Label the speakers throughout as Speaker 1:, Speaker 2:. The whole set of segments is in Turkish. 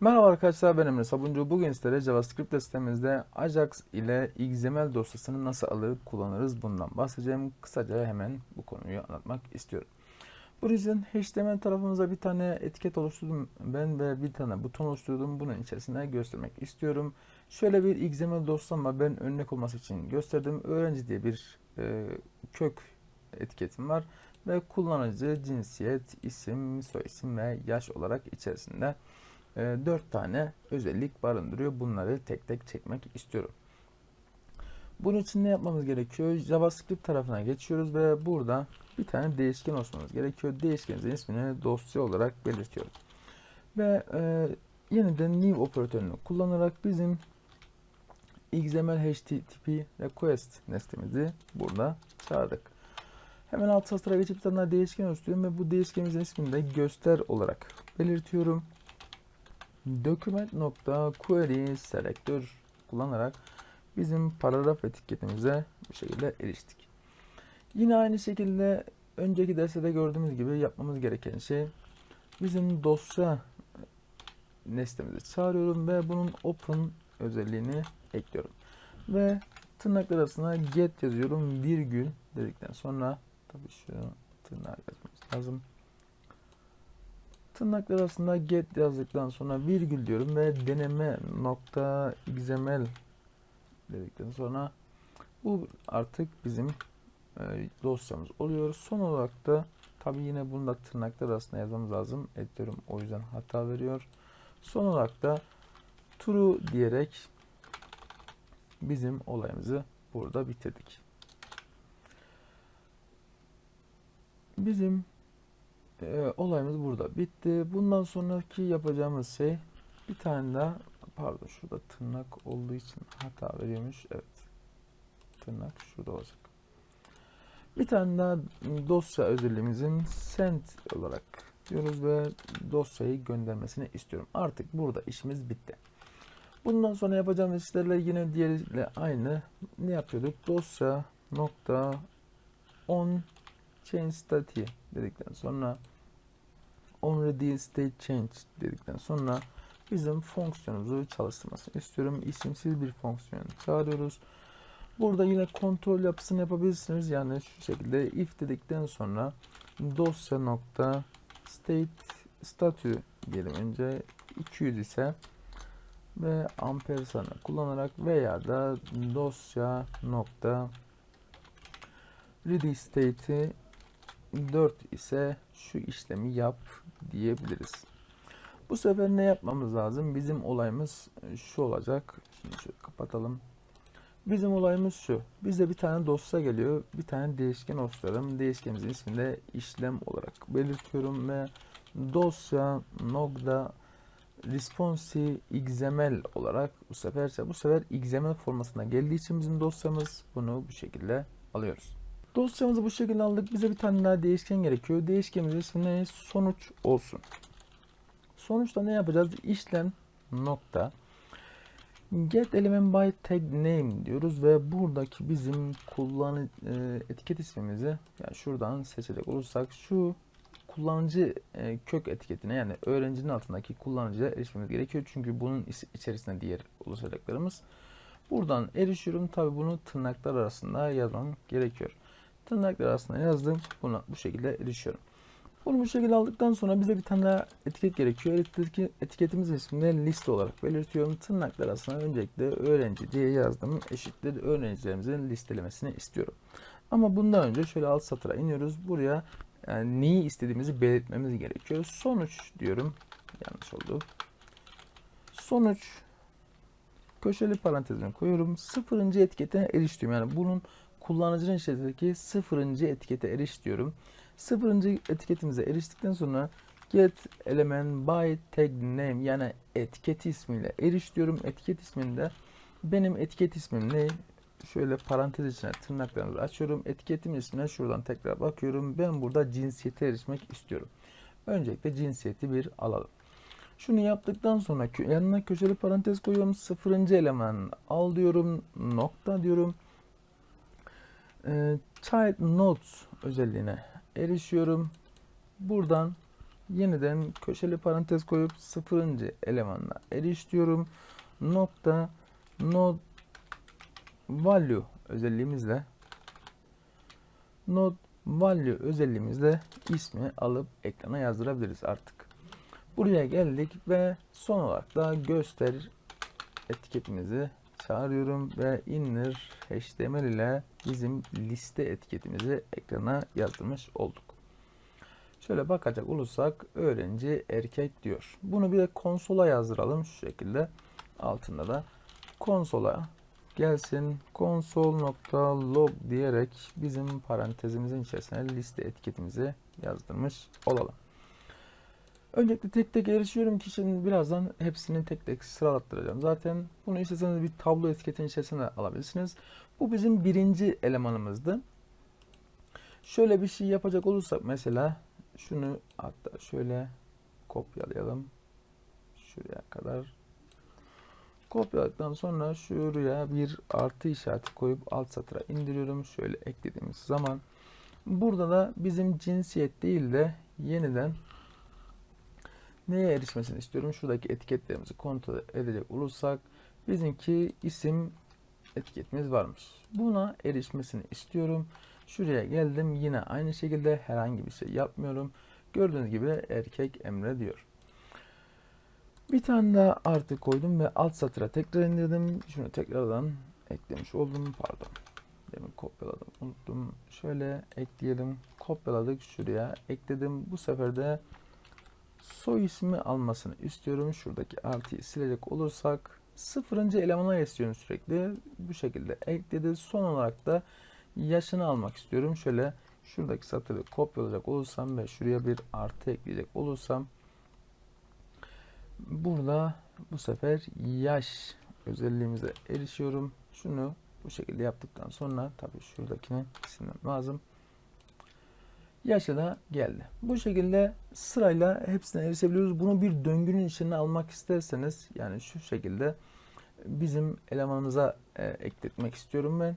Speaker 1: Merhaba arkadaşlar ben Emre Sabuncu. Bugün sizlere JavaScript sitemizde Ajax ile XML dosyasını nasıl alır kullanırız bundan bahsedeceğim. Kısaca hemen bu konuyu anlatmak istiyorum. Bu yüzden HTML tarafımıza bir tane etiket oluşturdum ben ve bir tane buton oluşturdum. Bunun içerisinde göstermek istiyorum. Şöyle bir XML dosyam var. Ben örnek olması için gösterdim. Öğrenci diye bir e, kök etiketim var ve kullanıcı cinsiyet, isim, soyisim ve yaş olarak içerisinde 4 tane özellik barındırıyor. Bunları tek tek çekmek istiyorum. Bunun için ne yapmamız gerekiyor? JavaScript tarafına geçiyoruz ve burada bir tane değişken oluşturmamız gerekiyor. Değişkenimizin ismini dosya olarak belirtiyorum. Ve e, yeniden new operatörünü kullanarak bizim XML HTTP request nesnemizi burada çağırdık. Hemen alt satıra geçip bir tane değişken oluşturuyorum ve bu değişkenimizin ismini de göster olarak belirtiyorum document.query selektör kullanarak bizim paragraf etiketimize bu şekilde eriştik. Yine aynı şekilde önceki derste de gördüğümüz gibi yapmamız gereken şey bizim dosya nesnemizi çağırıyorum ve bunun open özelliğini ekliyorum. Ve tırnaklar arasına get yazıyorum virgül dedikten sonra tabii şu tırnağı yazmamız lazım. Tırnaklar arasında get yazdıktan sonra virgül diyorum ve deneme nokta xml dedikten sonra bu artık bizim e, dosyamız oluyor. Son olarak da tabi yine bunu da tırnaklar arasında yazmamız lazım. Editörüm o yüzden hata veriyor. Son olarak da true diyerek bizim olayımızı burada bitirdik. Bizim e, olayımız burada bitti. Bundan sonraki yapacağımız şey bir tane daha pardon şurada tırnak olduğu için hata veriyormuş. Evet. Tırnak şurada olacak. Bir tane daha dosya özelliğimizin send olarak diyoruz ve dosyayı göndermesini istiyorum. Artık burada işimiz bitti. Bundan sonra yapacağımız işlerle yine diğeriyle aynı. Ne yapıyorduk? Dosya nokta on change state dedikten sonra onReady state change dedikten sonra bizim fonksiyonumuzu çalıştırmasını istiyorum. İsimsiz bir fonksiyon çağırıyoruz. Burada yine kontrol yapısını yapabilirsiniz. Yani şu şekilde if dedikten sonra dosya nokta state statü diyelim önce 200 ise ve ampersand'ı kullanarak veya da dosya nokta ready state'i 4 ise şu işlemi yap diyebiliriz. Bu sefer ne yapmamız lazım? Bizim olayımız şu olacak. Şimdi şöyle kapatalım. Bizim olayımız şu. Bize bir tane dosya geliyor. Bir tane değişken oluşturalım. Değişkenimizin ismini de işlem olarak belirtiyorum ve dosya nokta responsive xml olarak bu sefer bu sefer xml formasına geldiği için bizim dosyamız bunu bu şekilde alıyoruz. Dosyamızı bu şekilde aldık. Bize bir tane daha değişken gerekiyor. Değişkenimizin ismi ne? Sonuç olsun. Sonuçta ne yapacağız? İşlem nokta get element by tag name diyoruz ve buradaki bizim kullanıcı e, etiket ismimizi yani şuradan seçecek olursak şu kullanıcı e, kök etiketine yani öğrencinin altındaki kullanıcıya erişmemiz gerekiyor. Çünkü bunun içerisinde diğer oluşacaklarımız. Buradan erişiyorum. Tabi bunu tırnaklar arasında yazmam gerekiyor. Tırnaklar arasında yazdım. Buna bu şekilde erişiyorum. Bunu bu şekilde aldıktan sonra bize bir tane daha etiket gerekiyor. Etiketimiz ismini liste olarak belirtiyorum. Tırnaklar arasında öncelikle öğrenci diye yazdım. Eşittir öğrencilerimizin listelemesini istiyorum. Ama bundan önce şöyle alt satıra iniyoruz. Buraya yani neyi istediğimizi belirtmemiz gerekiyor. Sonuç diyorum. Yanlış oldu. Sonuç köşeli parantezine koyuyorum. Sıfırıncı etikete eriştim. Yani bunun kullanıcının içerisindeki sıfırıncı etikete eriş diyorum. Sıfırıncı etiketimize eriştikten sonra get element by tag name yani etiket ismiyle eriş diyorum. Etiket isminde benim etiket ismim ne? Şöyle parantez içine tırnaklarımızı açıyorum. Etiketim ismine şuradan tekrar bakıyorum. Ben burada cinsiyete erişmek istiyorum. Öncelikle cinsiyeti bir alalım. Şunu yaptıktan sonra yanına köşeli parantez koyuyorum. Sıfırıncı eleman al diyorum. Nokta diyorum. Child Notes özelliğine erişiyorum. Buradan yeniden köşeli parantez koyup sıfırıncı elemanına eriş diyorum. Nokta node value özelliğimizle node value özelliğimizle ismi alıp ekrana yazdırabiliriz artık. Buraya geldik ve son olarak da göster etiketimizi çağırıyorum ve inner html ile bizim liste etiketimizi ekrana yazdırmış olduk. Şöyle bakacak olursak öğrenci erkek diyor. Bunu bir de konsola yazdıralım şu şekilde. Altında da konsola gelsin console.log diyerek bizim parantezimizin içerisine liste etiketimizi yazdırmış olalım. Öncelikle tek tek erişiyorum ki birazdan hepsini tek tek sıralattıracağım. Zaten bunu isterseniz bir tablo etiketin içerisine alabilirsiniz. Bu bizim birinci elemanımızdı. Şöyle bir şey yapacak olursak mesela şunu hatta şöyle kopyalayalım. Şuraya kadar. Kopyaladıktan sonra şuraya bir artı işareti koyup alt satıra indiriyorum. Şöyle eklediğimiz zaman burada da bizim cinsiyet değil de yeniden neye erişmesini istiyorum? Şuradaki etiketlerimizi kontrol edecek olursak bizimki isim etiketimiz varmış. Buna erişmesini istiyorum. Şuraya geldim. Yine aynı şekilde herhangi bir şey yapmıyorum. Gördüğünüz gibi erkek Emre diyor. Bir tane daha artı koydum ve alt satıra tekrar indirdim. Şunu tekrardan eklemiş oldum. Pardon. Demin kopyaladım. Unuttum. Şöyle ekleyelim. Kopyaladık. Şuraya ekledim. Bu sefer de soy ismi almasını istiyorum. Şuradaki artıyı silecek olursak sıfırıncı elemana istiyorum sürekli. Bu şekilde ekledi. Son olarak da yaşını almak istiyorum. Şöyle şuradaki satırı kopyalayacak olursam ve şuraya bir artı ekleyecek olursam burada bu sefer yaş özelliğimize erişiyorum. Şunu bu şekilde yaptıktan sonra tabii şuradakini silmem lazım. Yaşa da geldi. Bu şekilde sırayla hepsine erişebiliyoruz. Bunu bir döngünün içine almak isterseniz yani şu şekilde bizim elemanımıza e, ekletmek istiyorum ben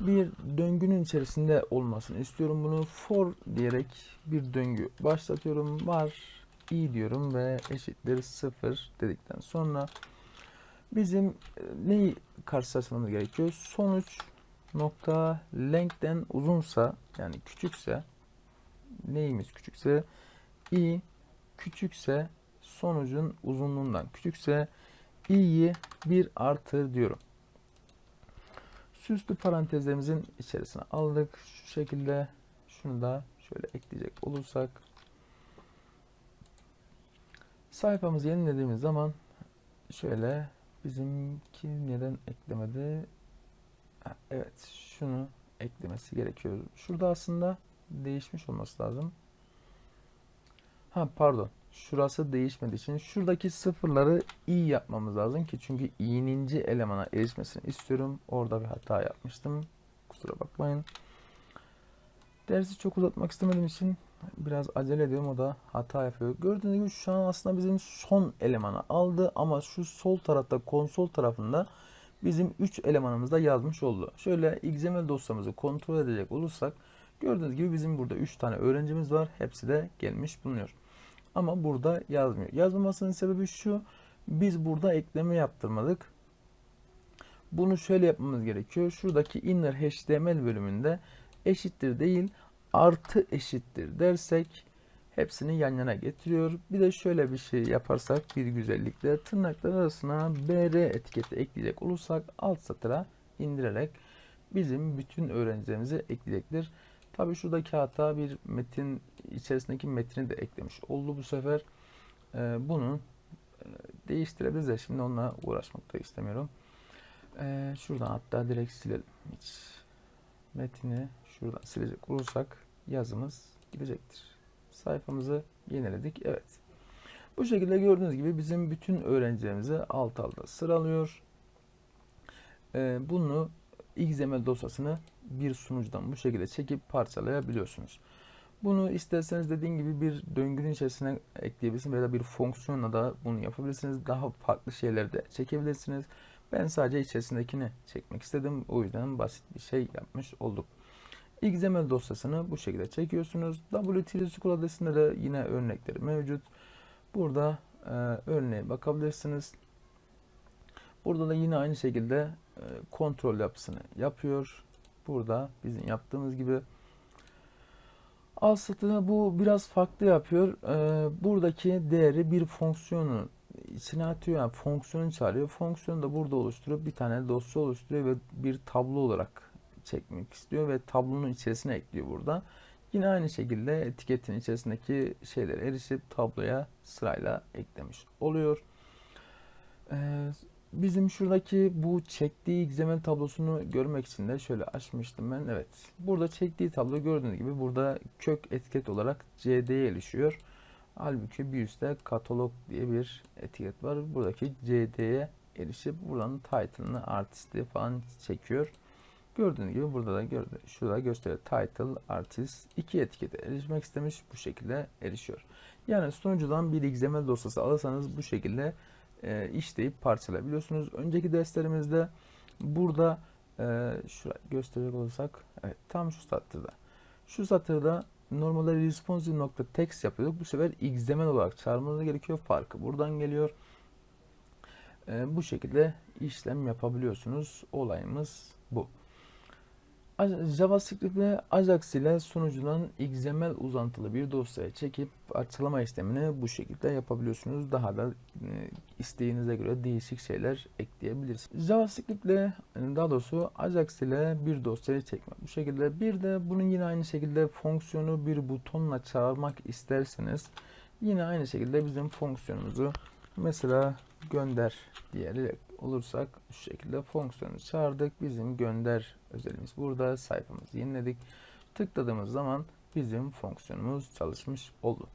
Speaker 1: bir döngünün içerisinde olmasını istiyorum. Bunu for diyerek bir döngü başlatıyorum. Var i diyorum ve eşittir 0 dedikten sonra bizim e, neyi karşılaştırmamız gerekiyor? Sonuç nokta length'ten uzunsa yani küçükse neyimiz küçükse i küçükse sonucun uzunluğundan küçükse i'yi bir artır diyorum süslü parantezlerimizin içerisine aldık. Şu şekilde şunu da şöyle ekleyecek olursak sayfamızı yenilediğimiz zaman şöyle bizimki neden eklemedi? Evet şunu eklemesi gerekiyor. Şurada aslında değişmiş olması lazım. Ha pardon şurası değişmediği için şuradaki sıfırları i yapmamız lazım ki çünkü i'ninci elemana erişmesini istiyorum. Orada bir hata yapmıştım. Kusura bakmayın. Dersi çok uzatmak istemediğim için biraz acele ediyorum. O da hata yapıyor. Gördüğünüz gibi şu an aslında bizim son elemanı aldı ama şu sol tarafta konsol tarafında bizim 3 elemanımız da yazmış oldu. Şöyle XML dosyamızı kontrol edecek olursak gördüğünüz gibi bizim burada 3 tane öğrencimiz var. Hepsi de gelmiş bulunuyor. Ama burada yazmıyor. Yazmamasının sebebi şu. Biz burada ekleme yaptırmadık. Bunu şöyle yapmamız gerekiyor. Şuradaki inner html bölümünde eşittir değil artı eşittir dersek hepsini yan yana getiriyor. Bir de şöyle bir şey yaparsak bir güzellikle tırnaklar arasına br etiketi ekleyecek olursak alt satıra indirerek bizim bütün öğrencilerimizi ekleyecektir. Tabi şuradaki hata bir metin içerisindeki metni de eklemiş oldu bu sefer. Ee, bunu e, değiştirebiliriz de şimdi onunla uğraşmak da istemiyorum. Ee, şuradan hatta direkt silelim. Hiç metni şuradan silecek olursak yazımız gidecektir. Sayfamızı yeniledik. Evet. Bu şekilde gördüğünüz gibi bizim bütün öğrencilerimizi alt alta sıralıyor. Ee, bunu XML dosyasını bir sunucudan bu şekilde çekip parçalayabiliyorsunuz. Bunu isterseniz dediğim gibi bir döngünün içerisine ekleyebilirsiniz veya bir fonksiyonla da bunu yapabilirsiniz. Daha farklı şeyler de çekebilirsiniz. Ben sadece içerisindekini çekmek istedim. O yüzden basit bir şey yapmış olduk. XML dosyasını bu şekilde çekiyorsunuz. WTL School adresinde de yine örnekleri mevcut. Burada e, örneğe bakabilirsiniz. Burada da yine aynı şekilde e, kontrol yapısını yapıyor. Burada bizim yaptığımız gibi alt satırı bu biraz farklı yapıyor. E, buradaki değeri bir fonksiyonun içine atıyor. Yani fonksiyonu çağırıyor. Fonksiyonu da burada oluşturup bir tane dosya oluşturuyor ve bir tablo olarak çekmek istiyor ve tablonun içerisine ekliyor burada. Yine aynı şekilde etiketin içerisindeki şeylere erişip tabloya sırayla eklemiş oluyor. Ee, bizim şuradaki bu çektiği XML tablosunu görmek için de şöyle açmıştım ben. Evet. Burada çektiği tablo gördüğünüz gibi burada kök etiket olarak CD'ye erişiyor. Halbuki bir üstte katalog diye bir etiket var. Buradaki CD'ye erişip buradan title'ını artisti falan çekiyor. Gördüğünüz gibi burada da gördü. Şurada gösteriyor. Title, artist. iki etikete erişmek istemiş. Bu şekilde erişiyor. Yani sunucudan bir XML dosyası alırsanız bu şekilde e, işleyip parçalayabiliyorsunuz. Önceki derslerimizde burada e, şuraya gösterecek olursak evet tam şu satırda. Şu satırda normalde responsive.text yapıyorduk. Bu sefer XML olarak çağırmanız gerekiyor. Farkı buradan geliyor. E, bu şekilde işlem yapabiliyorsunuz. Olayımız bu. JavaScript ve Ajax ile sunucudan XML uzantılı bir dosyaya çekip parçalama işlemini bu şekilde yapabiliyorsunuz. Daha da e, isteğinize göre değişik şeyler ekleyebilirsiniz. JavaScript ile daha doğrusu Ajax ile bir dosyaya çekme. Bu şekilde bir de bunun yine aynı şekilde fonksiyonu bir butonla çağırmak isterseniz yine aynı şekilde bizim fonksiyonumuzu mesela gönder diyerek olursak şu şekilde fonksiyonu çağırdık. Bizim gönder özelimiz burada. Sayfamızı yeniledik. Tıkladığımız zaman bizim fonksiyonumuz çalışmış oldu.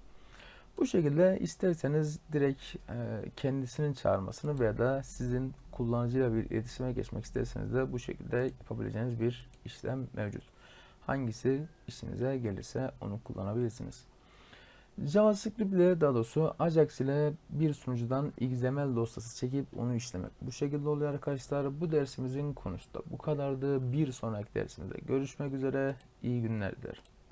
Speaker 1: Bu şekilde isterseniz direkt e, kendisinin çağırmasını veya da sizin kullanıcıyla bir iletişime geçmek isterseniz de bu şekilde yapabileceğiniz bir işlem mevcut. Hangisi işinize gelirse onu kullanabilirsiniz. JavaScript ile daha doğrusu Ajax ile bir sunucudan XML dosyası çekip onu işlemek. Bu şekilde oluyor arkadaşlar. Bu dersimizin konusu da bu kadardı. Bir sonraki dersimizde görüşmek üzere. İyi günler dilerim.